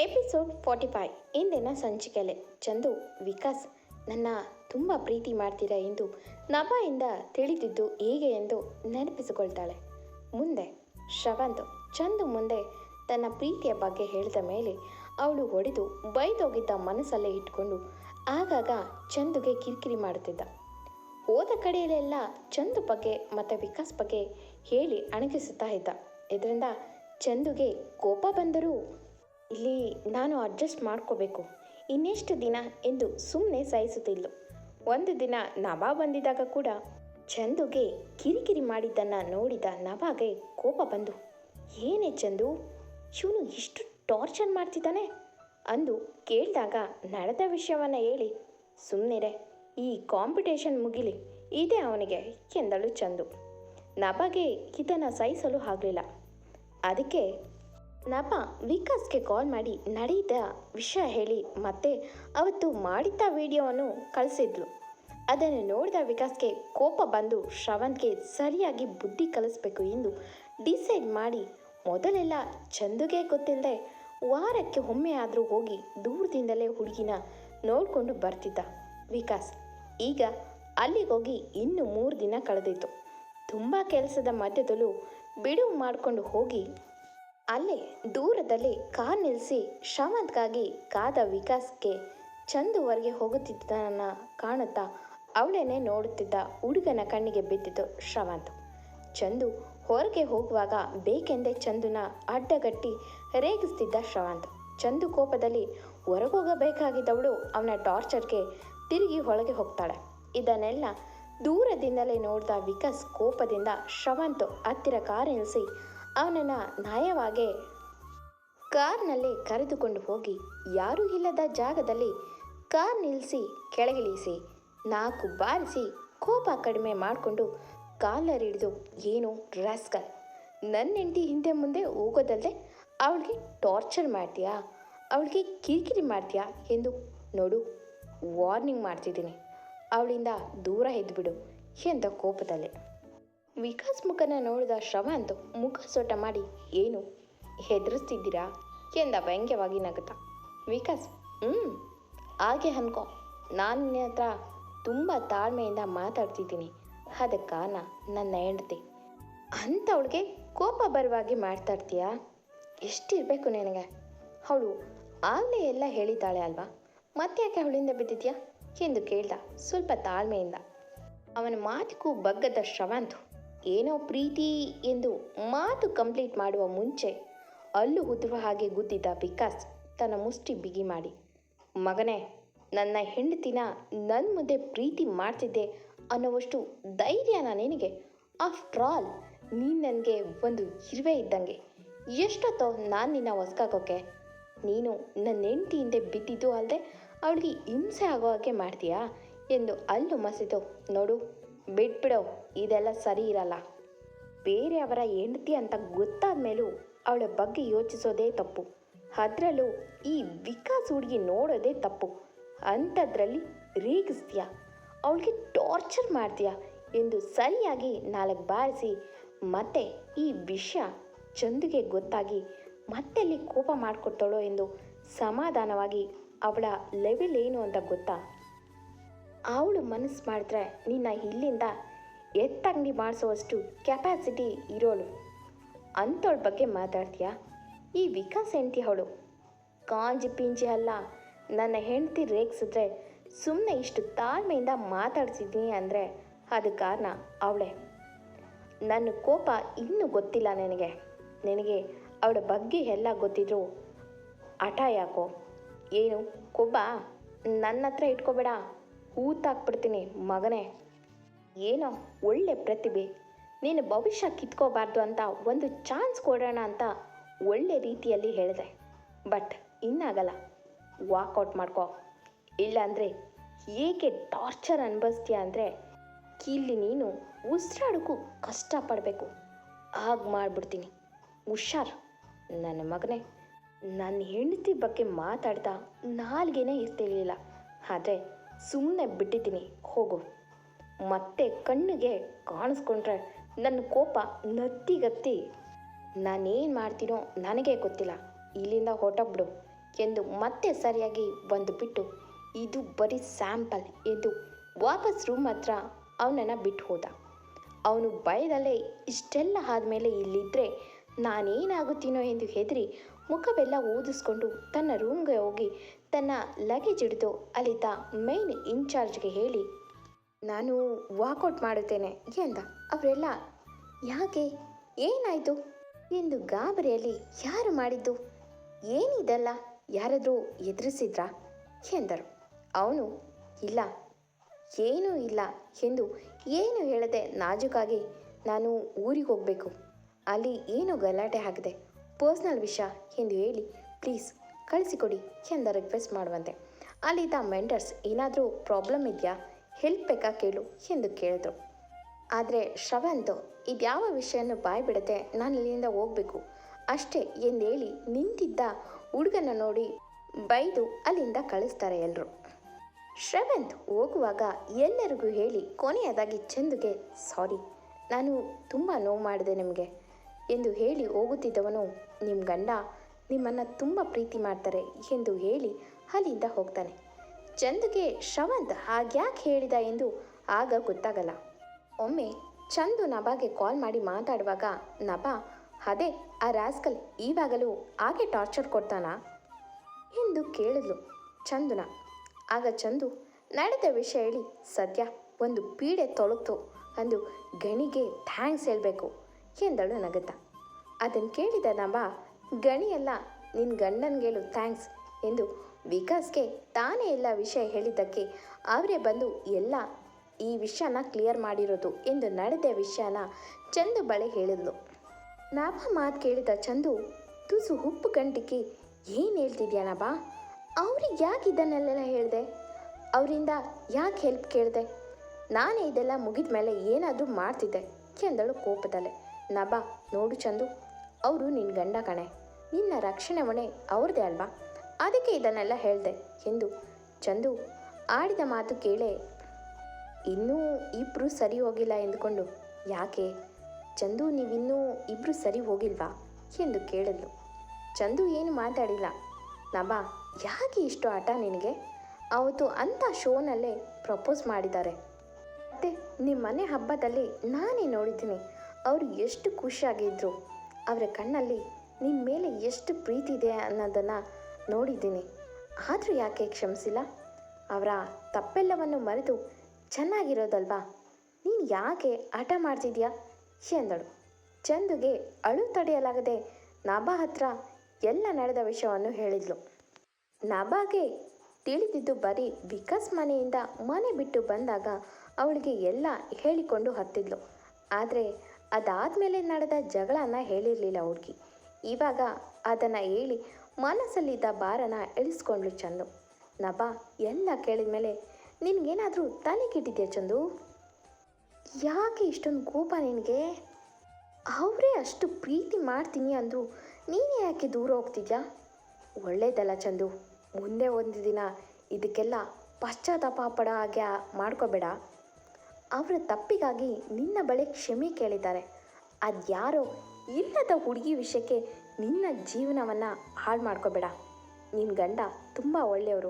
Episode forty five. ಇಂದಿನ ಸಂಚಿಕೆಲೆ. ಚಂದು, ವಿಕಾಸ್, ನನ್ನ ತುಂಬ ಪ್ರೀತಿ ಮಾಡ್ತೀರಾ ಎಂದು ನಭಾಯಿಂದ ತಿಳಿದಿದ್ದು ಹೇಗೆ ಎಂದು ನೆನಪಿಸಿಕೊಳ್ತಾಳೆ. ಮುಂದೆ, ಶ್ರವಂತ್, ಚಂದು ಮುಂದೆ ತನ್ನ ಪ್ರೀತಿಯ ಬಗ್ಗೆ ಹೇಳಿದ ಮೇಲೆ ಅವಳು ಹೊಡೆದು ಬೈದೋಗಿದ್ದ ಮನಸ್ಸಲ್ಲೇ ಇಟ್ಕೊಂಡು ಆಗಾಗ ಚಂದುಗೆ ಕಿರಿಕಿರಿ ಮಾಡುತ್ತಿದ್ದ. ಹೋದ ಕಡೆಯಲ್ಲೆಲ್ಲ ಚಂದು ಬಗ್ಗೆ ಮತ್ತು ವಿಕಾಸ್ ಬಗ್ಗೆ ಹೇಳಿ ಅಣಗಿಸುತ್ತಾ ಇದ್ದ. ಇದರಿಂದ ಚಂದುಗೆ ಕೋಪ ಬಂದರೂ ಇಲ್ಲಿ ನಾನು ಅಡ್ಜಸ್ಟ್ ಮಾಡ್ಕೋಬೇಕು. ಇನ್ನೆಷ್ಟು ದಿನ ಎಂದು ಸುಮ್ಮನೆ ಸಹಿಸುತ್ತಿಲ್ಲ ಒಂದು ದಿನ ನಭಾ ಬಂದಿದ್ದಾಗ ಕೂಡ ಚಂದುಗೆ ಕಿರಿಕಿರಿ ಮಾಡಿದ್ದನ್ನು ನೋಡಿದ ನಭಾಗೆ ಕೋಪ ಬಂದು, ಏನೇ ಚಂದು ಇವನು ಇಷ್ಟು ಟಾರ್ಚರ್ ಮಾಡ್ತಿದ್ದಾನೆ? ಅಂದು ಕೇಳಿದಾಗ ನಡೆದ ವಿಷಯವನ್ನು ಹೇಳಿ ಸುಮ್ಮನಿರೆ ಈ ಕಾಂಪಿಟೇಷನ್ ಮುಗಿಲಿ. ಇದೇ ಅವನಿಗೆ ಎಂದಳು ಚಂದು. ನಭಾಗೆ ಇದನ್ನು ಸಹಿಸಲು ಆಗಲಿಲ್ಲ. ಅದಕ್ಕೆ ನಭ ವಿಕಾಸ್ಗೆ ಕಾಲ್ ಮಾಡಿ ನಡೆಯಿದ ವಿಷಯ ಹೇಳಿ ಮತ್ತೆ ಅವತ್ತು ಮಾಡಿದ್ದ ವಿಡಿಯೋವನ್ನು ಕಳಿಸಿದ್ಲು. ಅದನ್ನು ನೋಡಿದ ವಿಕಾಸ್ಗೆ ಕೋಪ ಬಂದು ಶ್ರವಂತ್ಗೆ ಸರಿಯಾಗಿ ಬುದ್ಧಿ ಕಲಿಸ್ಬೇಕು ಎಂದು ಡಿಸೈಡ್ ಮಾಡಿ ಮೊದಲೆಲ್ಲ ಚಂದುಗೆ ಗೊತ್ತಿಲ್ಲದೆ ವಾರಕ್ಕೆ ಒಮ್ಮೆ ಆದರೂ ಹೋಗಿ ದೂರದಿಂದಲೇ ಹುಡುಗಿನ ನೋಡಿಕೊಂಡು ಬರ್ತಿದ್ದ ವಿಕಾಸ್. ಈಗ ಅಲ್ಲಿಗೋಗಿ ಇನ್ನು ಮೂರು ದಿನ ಕಳೆದಿತ್ತು ತುಂಬ ಕೆಲಸದ ಮಧ್ಯದಲ್ಲೂ ಬಿಡುವು ಮಾಡಿಕೊಂಡು ಹೋಗಿ ಅಲ್ಲೇ ದೂರದಲ್ಲಿ ಕಾರ್ ನಿಲ್ಲಿಸಿ ಶ್ರವಂತ್ಗಾಗಿ ಕಾದ ವಿಕಾಸ್ಗೆ ಚಂದು ಹೊರಗೆ ಹೋಗುತ್ತಿದ್ದನ ಕಾಣುತ್ತಾ ಅವಳೇನೆ ನೋಡುತ್ತಿದ್ದ ಹುಡುಗನ ಕಣ್ಣಿಗೆ ಬಿದ್ದಿತು ಶ್ರವಂತ್. ಚಂದು ಹೊರಗೆ ಹೋಗುವಾಗ ಬೇಕೆಂದೇ ಚಂದುನ ಅಡ್ಡಗಟ್ಟಿ ರೇಗಿಸ್ತಿದ್ದ ಶ್ರವಂತ್. ಚಂದು ಕೋಪದಲ್ಲಿ ಹೊರಗೋಗಬೇಕಾಗಿದ್ದವಳು ಅವನ ಟಾರ್ಚರ್ಗೆ ತಿರುಗಿ ಒಳಗೆ ಹೋಗ್ತಾಳೆ. ಇದನ್ನೆಲ್ಲ ದೂರದಿಂದಲೇ ನೋಡಿದ ವಿಕಾಸ್ ಕೋಪದಿಂದ ಶ್ರವಂತ್ ಹತ್ತಿರ ಕಾರ್ ನಿಲ್ಲಿಸಿ ಅವನನ್ನು ನಯವಾಗೆ ಕಾರ್ನಲ್ಲಿ ಕರೆದುಕೊಂಡು ಹೋಗಿ, ಯಾರೂ ಇಲ್ಲದ ಜಾಗದಲ್ಲಿ ಕಾರ್ ನಿಲ್ಲಿಸಿ, ಕೆಳಗಿಳಿಸಿ, ನಾಲ್ಕು ಬಾರಿಸಿ ಕೋಪ ಕಡಿಮೆ ಮಾಡಿಕೊಂಡು ಕಾಲರ್ ಹಿಡಿದು ಏನು ರಾಸ್ಕಲ್ ನನ್ನ ಹೆಂಡತಿ ಹಿಂದೆ ಮುಂದೆ ಹೋಗೋದಲ್ಲದೆ ಅವಳಿಗೆ ಟಾರ್ಚರ್ ಮಾಡ್ತೀಯಾ? ಅವಳಿಗೆ ಕಿರಿಕಿರಿ ಮಾಡ್ತೀಯಾ? ಎಂದು ನೋಡು, ವಾರ್ನಿಂಗ್ ಮಾಡ್ತಿದ್ದೀನಿ. ಅವಳಿಂದ ದೂರ ಎದ್ದುಬಿಡು ಎಂದ ಕೋಪದಲ್ಲಿ. ವಿಕಾಸ್ ಮುಖನ ನೋಡಿದ ಶ್ರವಂತ್ ಮುಖ ಸೊಟ ಮಾಡಿ, ಏನು? ಹೆದರಿಸ್ತಿದ್ದೀರಾ? ಎಂದ ವ್ಯಂಗ್ಯವಾಗಿ ನಗುತ್ತ. ವಿಕಾಸ್ ಹ್ಞೂ ಹಾಗೆ ಅನ್ಕೋ. ನಾನು ನಿನ್ನ ಹತ್ರ ತುಂಬ ತಾಳ್ಮೆಯಿಂದ ಮಾತಾಡ್ತಿದ್ದೀನಿ. ಅದಕ್ಕೆ ಕಾರಣ ನನ್ನ ಹೆಂಡತಿ. ಅಂಥವಳಿಗೆ ಕೋಪ ಬರುವಾಗೆ ಮಾತಾಡ್ತೀಯಾ ಎಷ್ಟಿರಬೇಕು ನಿನಗೆ. ಅವಳು ಆಗಲೇ ಎಲ್ಲ ಹೇಳಿದ್ದಾಳೆ ಅಲ್ವಾ? ಮತ್ತೆ ಯಾಕೆ ಅವಳಿಂದ ಬಿದ್ದಿದ್ಯಾ? ಎಂದು ಕೇಳ್ದ ಸ್ವಲ್ಪ ತಾಳ್ಮೆಯಿಂದ. ಅವನ ಮಾತಿಗೂ ಬಗ್ಗದ ಶ್ರವಂತ್ ಏನೋ ಪ್ರೀತಿ ಎಂದು ಮಾತು ಕಂಪ್ಲೀಟ್ ಮಾಡುವ ಮುಂಚೆ ಅಲ್ಲು ಹುದುವ ಹಾಗೆ ಗುದ್ದಿದ್ದ ವಿಕಾಸ್ ತನ್ನ ಮುಷ್ಟಿ ಬಿಗಿ ಮಾಡಿ. ಮಗನೇ, ನನ್ನ ಹೆಂಡತಿನ ನನ್ನ ಮುಂದೆ ಪ್ರೀತಿ ಮಾಡ್ತಿದ್ದೆ ಅನ್ನೋವಷ್ಟು ಧೈರ್ಯನ ನಿನಗೆ. ಆಫ್ಟರ್ ಆಲ್ ನೀನು ನನಗೆ ಒಂದು ಇರುವೆ ಇದ್ದಂಗೆ. ಎಷ್ಟೊತ್ತೋ ನಾನು ನಿನ್ನ ಹೊಸ್ಕಾಕೋಕೆ ನೀನು ನನ್ನ ಹೆಂಡತಿ ಹಿಂದೆ ಬಿದ್ದಿದ್ದು ಅಲ್ಲದೆ ಅವಳಿಗೆ ಹಿಂಸೆ ಆಗೋ ಹಾಗೆ ಮಾಡ್ತೀಯಾ ಎಂದು ಅಲ್ಲು ಮಸಿತು ನೋಡು ಬಿಟ್ಬಿಡೋ, ಇದೆಲ್ಲ ಸರಿ ಇರಲ್ಲ. ಬೇರೆಯವರ ಹೆಂಡತಿ ಅಂತ ಗೊತ್ತಾದ ಮೇಲೂ ಅವಳ ಬಗ್ಗೆ ಯೋಚಿಸೋದೇ ತಪ್ಪು. ಅದರಲ್ಲೂ ಈ ವಿಕಾಸ್ ಹುಡುಗಿ ನೋಡೋದೇ ತಪ್ಪು. ಅಂಥದ್ರಲ್ಲಿ ರೇಗಿಸ್ತೀಯ? ಅವಳಿಗೆ ಟಾರ್ಚರ್ ಮಾಡ್ತೀಯ? ಎಂದು ಸರಿಯಾಗಿ ನಾಲ್ಕು ಬಾರಿಸಿ ಮತ್ತೆ ಈ ವಿಷಯ ಚಂದುಗೆ ಗೊತ್ತಾಗಿ ಮತ್ತೆಲ್ಲಿ ಕೋಪ ಮಾಡಿಕೊಡ್ತಾಳೋ ಎಂದು ಸಮಾಧಾನವಾಗಿ ಅವಳ ಲೆವೆಲ್ ಏನು ಅಂತ ಗೊತ್ತಾ? ಅವಳು ಮನಸ್ಸು ಮಾಡಿದ್ರೆ ನಿನ್ನ ಇಲ್ಲಿಂದ ಎತ್ತಂಗಡಿ ಮಾಡಿಸೋವಷ್ಟು ಕೆಪಾಸಿಟಿ ಇರೋಳು. ಅಂಥವಳ ಬಗ್ಗೆ ಮಾತಾಡ್ತೀಯಾ? ಈ ವಿಕಾಸ್ ಹೆಂಡತಿ ಅವಳು. ಕಾಂಜಿ ಪಿಂಜಿ ಅಲ್ಲ. ನನ್ನ ಹೆಂಡತಿ ರೇಗಿಸಿದ್ರೆ ಸುಮ್ಮನೆ ಇಷ್ಟು ತಾಳ್ಮೆಯಿಂದ ಮಾತಾಡ್ಸಿದ್ದೀನಿ ಅಂದರೆ ಅದು ಕಾರಣ ಅವಳೆ. ನನ್ನ ಕೋಪ ಇನ್ನೂ ಗೊತ್ತಿಲ್ಲ ನನಗೆ. ನಿನಗೆ ಅವಳ ಬಗ್ಗೆ ಎಲ್ಲ ಗೊತ್ತಿದ್ರು ಹಠ ಯಾಕೋ? ಏನು? ಕೊಬ್ಬ ನನ್ನ ಹತ್ರ ಇಟ್ಕೋಬೇಡ. ಊತಾಕ್ಬಿಡ್ತೀನಿ, ಮಗನೇ. ಏನೋ ಒಳ್ಳೆ ಪ್ರತಿಭೆ. ನೀನು ಭವಿಷ್ಯ ಕಿತ್ಕೋಬಾರ್ದು ಅಂತ ಒಂದು ಚಾನ್ಸ್ ಕೊಡೋಣ ಅಂತ ಒಳ್ಳೆ ರೀತಿಯಲ್ಲಿ ಹೇಳಿದೆ. ಬಟ್ ಇನ್ನಾಗಲ್ಲ ವಾಕೌಟ್ ಮಾಡ್ಕೋ. ಇಲ್ಲಾಂದರೆ ಏಕೆ ಟಾರ್ಚರ್ ಅನ್ಭವಿಸ್ತೀಯ ಅಂದರೆ ಇಲ್ಲಿ ನೀನು ಉಸಿರಾಡೋಕ್ಕೂ ಕಷ್ಟಪಡಬೇಕು. ಆಗ ಮಾಡಿಬಿಡ್ತೀನಿ. ಹುಷಾರ್, ನನ್ನ ಮಗನೇ. ನನ್ನ ಹೆಂಡತಿ ಬಗ್ಗೆ ಮಾತಾಡ್ತಾ ನಾಲ್ಗೇನೆ ಇರ್ತಿರ್ಲಿಲ್ಲ. ಆದರೆ ಸುಮ್ಮನೆ ಬಿಟ್ಟಿದ್ದೀನಿ, ಹೋಗು. ಮತ್ತೆ ಕಣ್ಣಿಗೆ ಕಾಣಿಸ್ಕೊಂಡ್ರೆ ನನ್ನ ಕೋಪ ನತ್ತಿಗತ್ತಿ ನಾನೇನು ಮಾಡ್ತೀನೋ ನನಗೆ ಗೊತ್ತಿಲ್ಲ. ಇಲ್ಲಿಂದ ಹೊರಟೋಗ್ಬಿಡು ಎಂದು ಮತ್ತೆ ಸರಿಯಾಗಿ ಬಂದು ಬಿಟ್ಟು ಇದು ಬರೀ ಸ್ಯಾಂಪಲ್ ಎಂದು ವಾಪಸ್ ರೂಮ್ ಹತ್ರ ಅವನನ್ನು ಬಿಟ್ಟು ಹೋದ. ಅವನು ಭಯದಲ್ಲೇ ಇಷ್ಟೆಲ್ಲ ಆದಮೇಲೆ ಇಲ್ಲಿದ್ದರೆ ನಾನೇನಾಗುತ್ತೀನೋ ಎಂದು ಹೆದರಿ ಮುಖವೆಲ್ಲ ಊದಿಸ್ಕೊಂಡು ತನ್ನ ರೂಮ್ಗೆ ಹೋಗಿ ತನ್ನ ಲಗೇಜ್ ಹಿಡಿದು ಅಲ್ಲಿದ್ದ ಮೈನ್ ಇನ್ಚಾರ್ಜ್ಗೆ ಹೇಳಿ, ನಾನು ವಾಕೌಟ್ ಮಾಡುತ್ತೇನೆ, ಎಂದ. ಅವರೆಲ್ಲ, ಯಾಕೆ? ಏನಾಯಿತು? ಎಂದು ಗಾಬರಿಯಲ್ಲಿ, ಯಾರು ಮಾಡಿದ್ದು? ಏನಿದಲ್ಲ? ಯಾರಾದರೂ ಎದುರಿಸಿದ್ರಾ? ಎಂದರು. ಅವನು ಇಲ್ಲ, ಏನೂ ಇಲ್ಲ ಎಂದು ಏನು ಹೇಳದೆ ನಾಜೂಕಾಗಿ ನಾನು ಊರಿಗೆ ಹೋಗಬೇಕು. ಅಲ್ಲಿ ಏನೋ ಗಲಾಟೆ ಆಗಿದೆ. ಪರ್ಸ್ನಲ್ ವಿಷಯ ಎಂದು ಹೇಳಿ, ಪ್ಲೀಸ್ ಕಳಿಸಿಕೊಡಿ ಎಂದ ರಿಕ್ವೆಸ್ಟ್ ಮಾಡುವಂತೆ. ಅಲ್ಲಿದ್ದ ಮೆಂಟರ್ಸ್, ಏನಾದರೂ ಪ್ರಾಬ್ಲಮ್ ಇದೆಯಾ? ಹೆಲ್ಪ್ ಬೇಕಾ ಕೇಳು ಎಂದು ಕೇಳಿದ್ರು. ಆದರೆ, ಶ್ರವಂತ್, ಇದ್ಯಾವ ವಿಷಯನೂ ಬಿಡದೆ ನಾನು ಇಲ್ಲಿಂದ ಹೋಗಬೇಕು. ಅಷ್ಟೇ ಎಂದೇಳಿ ನಿಂತಿದ್ದ ಹುಡುಗನ ನೋಡಿ ಬೈದು ಅಲ್ಲಿಂದ ಕಳಿಸ್ತಾರೆ ಎಲ್ಲರೂ ಶ್ರವಂತ್ ಹೋಗುವಾಗ ಎಲ್ಲರಿಗೂ ಹೇಳಿ ಕೊನೆಯದಾಗಿ ಚಂದುಗೆ, ಸಾರಿ, ನಾನು ತುಂಬ ನೋವು ಮಾಡಿದೆ ನಿಮಗೆ. ಎಂದು ಹೇಳಿ ಹೋಗುತ್ತಿದ್ದವನು. ನಿಮ್ಮ ಗಂಡ ನಿಮ್ಮನ್ನು ತುಂಬ ಪ್ರೀತಿ ಮಾಡ್ತಾರೆ ಎಂದು ಹೇಳಿ ಅಲ್ಲಿಂದ ಹೋಗ್ತಾನೆ. ಚಂದುಗೆ ಶ್ರವಂತ್ ಹಾಗ್ಯಾಕೆ ಹೇಳಿದ ಎಂದು ಆಗ ಗೊತ್ತಾಗಲ್ಲ. ಒಮ್ಮೆ ಚಂದು ನಭಾಗೆ ಕಾಲ್ ಮಾಡಿ ಮಾತಾಡುವಾಗ, ನಭಾ, ಅದೇ ಆ ರಾಸ್ಕಲ್ ಈವಾಗಲೂ ಹಾಗೆ ಟಾರ್ಚರ್ ಕೊಡ್ತಾನಾ? ಎಂದು ಕೇಳಿದ್ಲು ಚಂದುನ. ಆಗ ಚಂದು, ನಡೆದ ವಿಷಯ ಹೇಳಿ ಸದ್ಯ ಒಂದು ಪೀಡೆ ತೊಳಗ್ತು ಅಂದು ಗಣಿಗೆ ಥ್ಯಾಂಕ್ಸ್ ಹೇಳಬೇಕು. ಎಂದಳು ನಗುತ್ತ ಅದನ್ನು ಕೇಳಿದ ನಮ್ಮ ಗಣಿಯಲ್ಲ ನಿನ್ನ ಗಂಡನಿಗೇಳು ಥ್ಯಾಂಕ್ಸ್ ಎಂದು ವಿಕಾಸ್ಗೆ ತಾನೇ ಎಲ್ಲ ವಿಷಯ ಹೇಳಿದ್ದಕ್ಕೆ ಅವರೇ ಬಂದು, ಎಲ್ಲ, ಈ ವಿಷಯನ ಕ್ಲಿಯರ್ ಮಾಡಿರೋದು ಎಂದು ನಡೆದ ವಿಷಯನ ಚಂದು ಬಳೆ ಹೇಳಿದ್ಲು. ನಾಭ ಮಾತು ಕೇಳಿದ ಚಂದು, ತುಸು ಉಪ್ಪು ಗಂಟಿಗೆ ಏನು ಹೇಳ್ತಿದ್ಯಾ ನಾಭ? ಅವ್ರಿಗೆ ಯಾಕೆ ಇದನ್ನೆಲ್ಲ ಹೇಳಿದೆ? ಅವರಿಂದ ಯಾಕೆ ಹೆಲ್ಪ್ ಕೇಳಿದೆ? ನಾನೇ ಇದೆಲ್ಲ ಮುಗಿದ ಮೇಲೆ ಏನಾದರೂ ಮಾಡ್ತಿದ್ದೆ? ಎಂದಳು ಕೋಪದಲ್ಲೇ. ನಭಾ ನೋಡು ಚಂದು. ಅವರು ನಿನ್ನ ಗಂಡ ಕಣೆ. ನಿನ್ನ ರಕ್ಷಣೆ ಹೊಣೆ ಅವ್ರದೇ ಅಲ್ವಾ? ಅದಕ್ಕೆ ಇದನ್ನೆಲ್ಲ ಹೇಳಿದೆ. ಎಂದು ಚಂದು ಆಡಿದ ಮಾತು ಕೇಳೆ, ಇನ್ನೂ ಇಬ್ಬರು ಸರಿ ಹೋಗಿಲ್ಲ ಎಂದುಕೊಂಡು, ಯಾಕೆ? ಚಂದು, ನೀವಿನ್ನೂ ಇಬ್ಬರು ಸರಿ ಹೋಗಿಲ್ವಾ? ಎಂದು ಕೇಳಿದ್ಲು. ಚಂದು ಏನು ಮಾತಾಡಿಲ್ಲ. ನಬಾ ಯಾಕೆ ಇಷ್ಟು ಆಟ ನಿನಗೆ? ಅವತ್ತು ಅಂಥ ಶೋನಲ್ಲೇ ಪ್ರಪೋಸ್ ಮಾಡಿದ್ದಾರೆ. ಮತ್ತೆ ನಿಮ್ಮ ಮನೆ ಹಬ್ಬದಲ್ಲಿ ನಾನೇ ನೋಡಿದ್ದೀನಿ. ಅವರು ಎಷ್ಟು ಖುಷಿಯಾಗಿದ್ದರು ಅವರ ಕಣ್ಣಲ್ಲಿ ನಿನ್ನ ಮೇಲೆ ಎಷ್ಟು ಪ್ರೀತಿ ಇದೆ ಅನ್ನೋದನ್ನು ನೋಡಿದ್ದೀನಿ. ಆದರೂ ಯಾಕೆ ಕ್ಷಮಿಸಿಲ್ಲ? ಅವರ ತಪ್ಪೆಲ್ಲವನ್ನು ಮರೆತು ಚೆನ್ನಾಗಿರೋದಲ್ವಾ? ನೀನು ಯಾಕೆ ಹಠ ಮಾಡ್ತಿದ್ಯಾ? ಎಂದಳು. ಚಂದುಗೆ ಅಳು ತಡೆಯಲಾಗದೆ ನಾಭಾ ಹತ್ರ ಎಲ್ಲ ನಡೆದ ವಿಷಯವನ್ನು ಹೇಳಿದ್ಲು. ನಾಭಾಗೆ ತಿಳಿದಿದ್ದು ಬರೀ ವಿಕಾಸ್ ಮನೆಯಿಂದ ಮನೆ ಬಿಟ್ಟು ಬಂದಾಗ ಅವಳಿಗೆ ಎಲ್ಲ ಹೇಳಿಕೊಂಡು ಹತ್ತಿದ್ಲು. ಆದರೆ ಅದಾದಮೇಲೆ ನಡೆದ ಜಗಳನ ಹೇಳಿರಲಿಲ್ಲ ಹುಡುಗಿ. ಇವಾಗ ಅದನ್ನು ಹೇಳಿ ಮನಸ್ಸಲ್ಲಿದ್ದ ಭಾರನ ಇಳಿಸ್ಕೊಂಡ್ಲು ಚಂದು. ನಬಾ, ಎಲ್ಲ ಕೇಳಿದ ಮೇಲೆ ನಿನಗೇನಾದರೂ ತಲೆ ಕೆಟ್ಟಿದ್ಯಾ ಚಂದು? ಯಾಕೆ ಇಷ್ಟೊಂದು ಕೋಪ ನಿನಗೆ? ಅವರೇ ಅಷ್ಟು ಪ್ರೀತಿ ಮಾಡ್ತೀನಿ ಅಂದರು ನೀನೇ ಯಾಕೆ ದೂರ ಹೋಗ್ತಿದ್ಯಾ? ಒಳ್ಳೇದಲ್ಲ ಚಂದು, ಮುಂದೆ ಒಂದು ದಿನ ಇದಕ್ಕೆಲ್ಲ ಪಶ್ಚಾತ್ತಾಪ ಪಡೋ ಹಾಗೆ ಮಾಡ್ಕೋಬೇಡ. ಅವರ ತಪ್ಪಿಗಾಗಿ ನಿನ್ನ ಬಳಿ ಕ್ಷಮೆ ಕೇಳಿದ್ದಾರೆ. ಅದ್ಯಾರೋ ಇಲ್ಲದ ಹುಡುಗಿ ವಿಷಯಕ್ಕೆ ನಿನ್ನ ಜೀವನವನ್ನು ಹಾಳು ಮಾಡ್ಕೋಬೇಡ. ನಿನ್ನ ಗಂಡ ತುಂಬ ಒಳ್ಳೆಯವರು.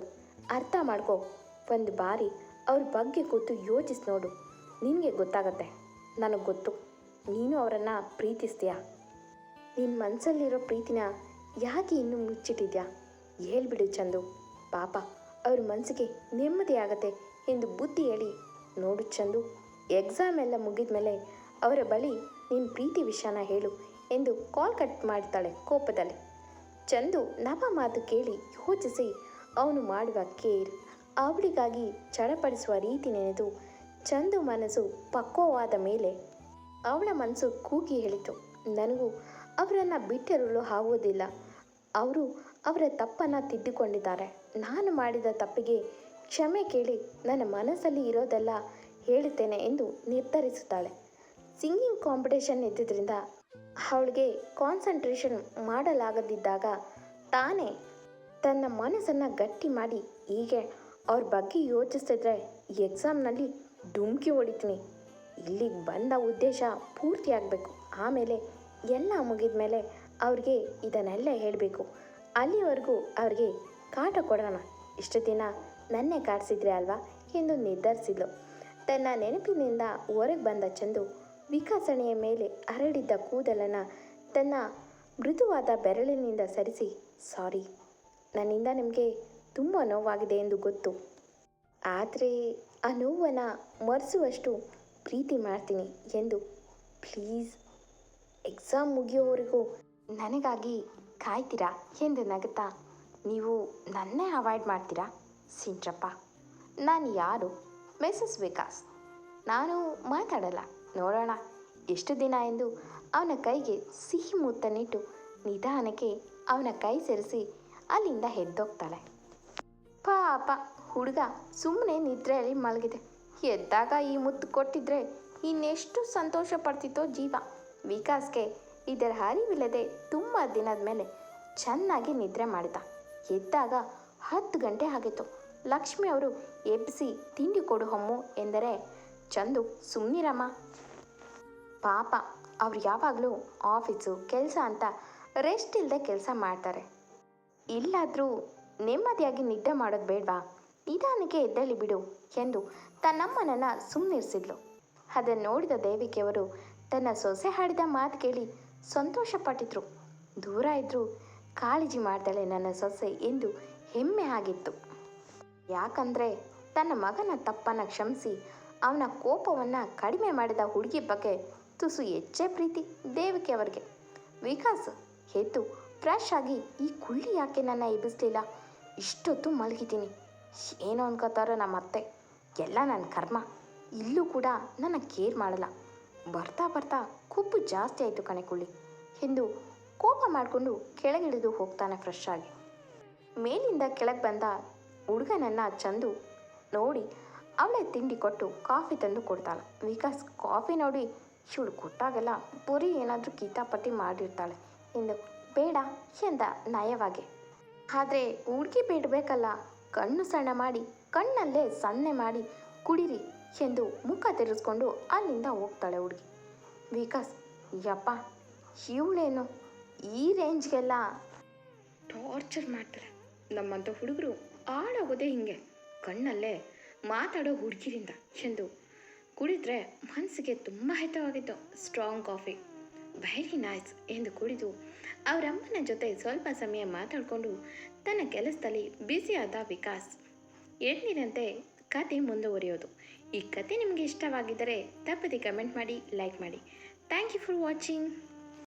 ಅರ್ಥ ಮಾಡ್ಕೋ. ಒಂದು ಬಾರಿ ಅವ್ರ ಬಗ್ಗೆ ಕೂತು ಯೋಚಿಸಿ ನೋಡು. ನಿನಗೆ ಗೊತ್ತಾಗತ್ತೆ. ನನಗೆ ಗೊತ್ತು. ನೀನು ಅವರನ್ನು ಪ್ರೀತಿಸ್ತೀಯ. ನಿನ್ನ ಮನಸ್ಸಲ್ಲಿರೋ ಪ್ರೀತಿನ ಯಾಕೆ ಇನ್ನೂ ಮುಚ್ಚಿಟ್ಟಿದ್ಯಾ? ಹೇಳ್ಬಿಡು ಚಂದು. ಪಾಪ, ಅವ್ರ ಮನಸ್ಸಿಗೆ ನೆಮ್ಮದಿ ಆಗತ್ತೆ ಎಂದು ಬುದ್ಧಿ ಹೇಳಿ ನೋಡು ಚಂದು ಎಕ್ಸಾಮ್ ಎಲ್ಲ ಮುಗಿದ ಮೇಲೆ ಅವರ ಬಳಿ ನಿನ್ನ ಪ್ರೀತಿ ವಿಷಯನ ಹೇಳು ಎಂದು ಕಾಲ್ ಕಟ್ ಮಾಡ್ತಾಳೆ ಕೋಪದಲ್ಲಿ. ಚಂದು ನವ ಮಾತು ಕೇಳಿ ಯೋಚಿಸಿ, ಅವನು ಮಾಡುವ ಕೇರ್ ಅವಳಿಗಾಗಿ ಚಡಪಡಿಸುವ ರೀತಿ ನೆನೆದು ಚಂದು ಮನಸ್ಸು ಪಕ್ವವಾದ ಮೇಲೆ ಅವಳ ಮನಸ್ಸು ಕೂಗಿ ಹೇಳಿತು. ನನಗೂ ಅವರನ್ನು ಬಿಟ್ಟಿರಲು ಆಗುವುದಿಲ್ಲ. ಅವರು ಅವರ ತಪ್ಪನ್ನು ತಿದ್ದುಕೊಂಡಿದ್ದಾರೆ. ನಾನು ಮಾಡಿದ ತಪ್ಪಿಗೆ ಕ್ಷಮೆ ಕೇಳಿ ನನ್ನ ಮನಸ್ಸಲ್ಲಿ ಇರೋದೆಲ್ಲ ಹೇಳುತ್ತೇನೆ ಎಂದು ನಿರ್ಧರಿಸುತ್ತಾಳೆ. ಸಿಂಗಿಂಗ್ ಕಾಂಪಿಟೇಷನ್ ಇದ್ದಿದ್ದರಿಂದ ಅವಳಿಗೆ ಕಾನ್ಸಂಟ್ರೇಷನ್ ಮಾಡಲಾಗದಿದ್ದಾಗ ತಾನೇ ತನ್ನ ಮನಸ್ಸನ್ನು ಗಟ್ಟಿ ಮಾಡಿ ಹೀಗೆ ಅವ್ರ ಬಗ್ಗೆ ಯೋಚಿಸಿದ್ರೆ ಎಕ್ಸಾಮ್ನಲ್ಲಿ ಡುಮ್ಕಿ ಹೊಡಿತೀನಿ. ಇಲ್ಲಿಗೆ ಬಂದ ಉದ್ದೇಶ ಪೂರ್ತಿ ಆಗಬೇಕು. ಆಮೇಲೆ ಎಲ್ಲ ಮುಗಿದ ಮೇಲೆ ಅವ್ರಿಗೆ ಇದನ್ನೆಲ್ಲ ಹೇಳಬೇಕು. ಅಲ್ಲಿವರೆಗೂ ಅವ್ರಿಗೆ ಕಾಟ ಕೊಡೋಣ. ಇಷ್ಟು ದಿನ ನನ್ನೇ ಕಾಡಿಸಿದ್ರೆ ಅಲ್ವಾ? ಎಂದು ನಿರ್ಧರಿಸಿದ್ಲು. ತನ್ನ ನೆನಪಿನಿಂದ ಹೊರಗೆ ಬಂದ ಚಂದು ವಿಕಾಸಣೆಯ ಮೇಲೆ ಹರಡಿದ್ದ ಕೂದಲನ್ನು ತನ್ನ ಮೃದುವಾದ ಬೆರಳಿನಿಂದ ಸರಿಸಿ, ಸಾರಿ, ನನ್ನಿಂದ ನಿಮಗೆ ತುಂಬ ನೋವಾಗಿದೆ ಎಂದು ಗೊತ್ತು. ಆದರೆ ಆ ನೋವನ್ನು ಮರೆಸುವಷ್ಟು ಪ್ರೀತಿ ಮಾಡ್ತೀನಿ ಎಂದು ಪ್ಲೀಸ್, ಎಕ್ಸಾಮ್ ಮುಗಿಯೋವರೆಗೂ ನನಗಾಗಿ ಕಾಯ್ತೀರಾ? ಎಂದು ನಗುತ್ತಾ ನೀವು ನನ್ನೇ ಅವಾಯ್ಡ್ ಮಾಡ್ತೀರಾ? ಸಿಂಟ್ರಪ್ಪ ನಾನು ಯಾರು? ಮಿಸಸ್ ವಿಕಾಸ್. ನಾನು ಮಾತಾಡಲ್ಲ. ನೋಡೋಣ. ಎಷ್ಟು ದಿನ ಎಂದು ಅವನ ಕೈಗೆ ಸಿಹಿ ಮುತ್ತನಿಟ್ಟು ನಿಧಾನಕ್ಕೆ ಅವನ ಕೈ ಸೇರಿಸಿ ಅಲ್ಲಿಂದ ಎದ್ದೋಗ್ತಾಳೆ. ಪಾಪ, ಹುಡುಗ ಸುಮ್ಮನೆ ನಿದ್ರೆಯಲ್ಲಿ ಮಲಗಿದೆ. ಎದ್ದಾಗ ಈ ಮುತ್ತು ಕೊಟ್ಟಿದ್ರೆ ಇನ್ನೆಷ್ಟು ಸಂತೋಷ ಪಡ್ತಿತ್ತೋ ಜೀವ. ವಿಕಾಸ್ಗೆ ಇದರ ಹರಿವಿಲ್ಲದೆ ತುಂಬ ದಿನದ ಮೇಲೆ ಚೆನ್ನಾಗಿ ನಿದ್ರೆ ಮಾಡಿದ. ಎದ್ದಾಗ ಹತ್ತು ಗಂಟೆ ಆಗಿತ್ತು. ಲಕ್ಷ್ಮಿ ಅವರು ಎಬ್ಬಿಸಿ ತಿಂಡಿ ಕೊಡು ಹೊಮ್ಮು ಎಂದರೆ, ಚಂದು ಸುಮ್ಮನಿರಮ್ಮ ಪಾಪ, ಅವ್ರು ಯಾವಾಗಲೂ ಆಫೀಸು, ಕೆಲಸ ಅಂತ ರೆಸ್ಟ್ ಇಲ್ಲದೆ ಕೆಲಸ ಮಾಡ್ತಾರೆ. ಇಲ್ಲಾದರೂ ನೆಮ್ಮದಿಯಾಗಿ ನಿದ್ದೆ ಮಾಡೋದು ಬೇಡವಾ? ನಿಧಾನಕ್ಕೆ ಎದ್ದಳಿ ಬಿಡು ಎಂದು ತನ್ನಮ್ಮನನ್ನು ಸುಮ್ಮನಿರಿಸಿದ್ಲು ಅದನ್ನು ನೋಡಿದ ದೇವಿಕೆಯವರು ತನ್ನ ಸೊಸೆ ಹಾಡಿದ ಮಾತು ಕೇಳಿ ಸಂತೋಷಪಟ್ಟಿದ್ರು. ದೂರ ಇದ್ದರೂ ಕಾಳಜಿ ಮಾಡ್ತಾಳೆ ನನ್ನ ಸೊಸೆ ಎಂದು ಹೆಮ್ಮೆ ಆಗಿತ್ತು. ಯಾಕಂದ್ರೆ ತನ್ನ ಮಗನ ತಪ್ಪನ್ನ ಕ್ಷಮಿಸಿ ಅವನ ಕೋಪವನ್ನು ಕಡಿಮೆ ಮಾಡಿದ ಹುಡುಗಿ ಬಗ್ಗೆ ತುಸು ಹೆಚ್ಚೇ ಪ್ರೀತಿ ದೇವಿಕೆ ಅವರಿಗೆ. ವಿಕಾಸ್ ಎದ್ದು ಫ್ರೆಶ್ ಆಗಿ, ಈ ಕುಳ್ಳಿ ಯಾಕೆ ನನ್ನ ಎಬ್ಬಿಸ್ಲಿಲ್ಲ ಇಷ್ಟೊತ್ತು ಮಲಗಿದ್ದೀನಿ. ಏನೋ ಅನ್ಕೋತಾರೋ ನಮ್ಮ ಅತ್ತೆ. ಎಲ್ಲ ನನ್ನ ಕರ್ಮ. ಇಲ್ಲೂ ಕೂಡ ನನ್ನ ಕೇರ್ ಮಾಡಲ್ಲ. ಬರ್ತಾ ಬರ್ತಾ ಕುಬ್ಬು ಜಾಸ್ತಿ ಆಯಿತು ಕಣೆ ಕುಳ್ಳಿ ಎಂದು ಕೋಪ ಮಾಡಿಕೊಂಡು ಕೆಳಗಿಳಿದು ಹೋಗ್ತಾನೆ ಫ್ರೆಶ್ ಆಗಿ. ಮೇಲಿಂದ ಕೆಳಗೆ ಬಂದ ಹುಡುಗನನ್ನ ಚಂದು ನೋಡಿ ಅವಳೇ ತಿಂಡಿ ಕೊಟ್ಟು ಕಾಫಿ ತಂದು ಕೊಡ್ತಾಳೆ. ವಿಕಾಸ್ ಕಾಫಿ ನೋಡಿ ಇವಳು ಕೊಟ್ಟಾಗೆಲ್ಲ ಬರೀ ಏನಾದರೂ ಕೀತಾಪತಿ ಮಾಡಿರ್ತಾಳೆ. ಎಂದು ಬೇಡ, ಎಂದ ನಯವಾಗಿ. ಆದರೆ ಹುಡುಗಿ ಬೇಡಬೇಕಲ್ಲ ಕಣ್ಣು ಸಣ್ಣ ಮಾಡಿ, ಕಣ್ಣಲ್ಲೇ ಸನ್ನೆ ಮಾಡಿ ಕುಡಿರಿ, ಎಂದು ಮುಖ ತಿರುಗಿಸ್ಕೊಂಡು ಅಲ್ಲಿಂದ ಹೋಗ್ತಾಳೆ ಹುಡುಗಿ. ವಿಕಾಸ್, ಯಪ್ಪ, ಇವಳೇನು ಈ ರೇಂಜ್ಗೆಲ್ಲ? ಟಾರ್ಚರ್ ಮಾಡ್ತಾರೆ. ನಮ್ಮಂಥ ಹುಡುಗರು ಹಾಳಾಗೋದೇ ಹಿಂಗೆ. ಕಣ್ಣಲ್ಲೇ ಮಾತಾಡೋ ಹುಡುಗಿರಿಂದ ಎಂದು ಕುಡಿದ್ರೆ ಮನಸ್ಸಿಗೆ ತುಂಬ ಹಿತವಾಗಿತ್ತು. Strong coffee. ವೆರಿ ನೈಸ್ ಎಂದು ಕುಡಿದು ಅವರಮ್ಮನ ಜೊತೆ ಸ್ವಲ್ಪ ಸಮಯ ಮಾತಾಡಿಕೊಂಡು ತನ್ನ ಕೆಲಸದಲ್ಲಿ ಬ್ಯುಸಿಯಾದ ವಿಕಾಸ್ ಎಂದಿನಂತೆ ಕತೆ ಮುಂದುವರಿಯೋದು. ಈ ಕತೆ ನಿಮಗೆ ಇಷ್ಟವಾಗಿದ್ದರೆ ತಪ್ಪದೆ ಕಮೆಂಟ್ ಮಾಡಿ, ಲೈಕ್ ಮಾಡಿ. Thank you for watching.